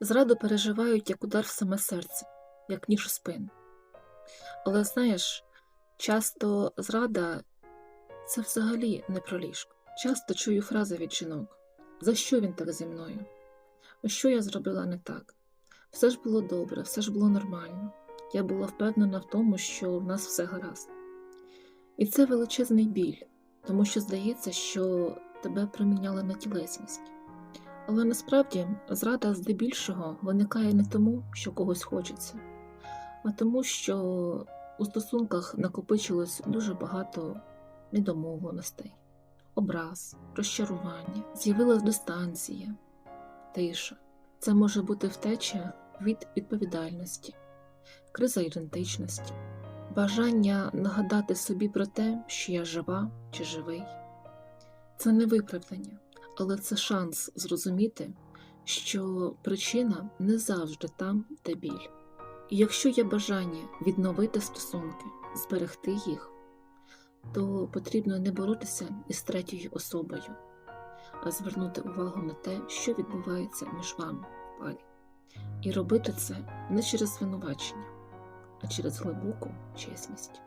Зраду переживають як удар в саме серце, як ніж у спину. Але знаєш, часто зрада це взагалі не про ліжко. Часто чую фрази від жінок: за що він так зі мною? Що я зробила не так? Все ж було добре, все ж було нормально. Я була впевнена в тому, що в нас все гаразд. І це величезний біль, тому що здається, що тебе приміняли на тілесність. Але насправді зрада здебільшого виникає не тому, що когось хочеться, а тому, що у стосунках накопичилось дуже багато недомовленостей, образ, розчарування, з'явилась дистанція, тиша. Це може бути втеча від відповідальності, криза ідентичності, бажання нагадати собі про те, що я жива чи живий. Це не виправдання, але це шанс зрозуміти, що причина не завжди там, де біль. І якщо є бажання відновити стосунки, зберегти їх, то потрібно не боротися із третьою особою, а звернути увагу на те, що відбувається між вами в парі. І робити це не через звинувачення, а через глибоку чесність.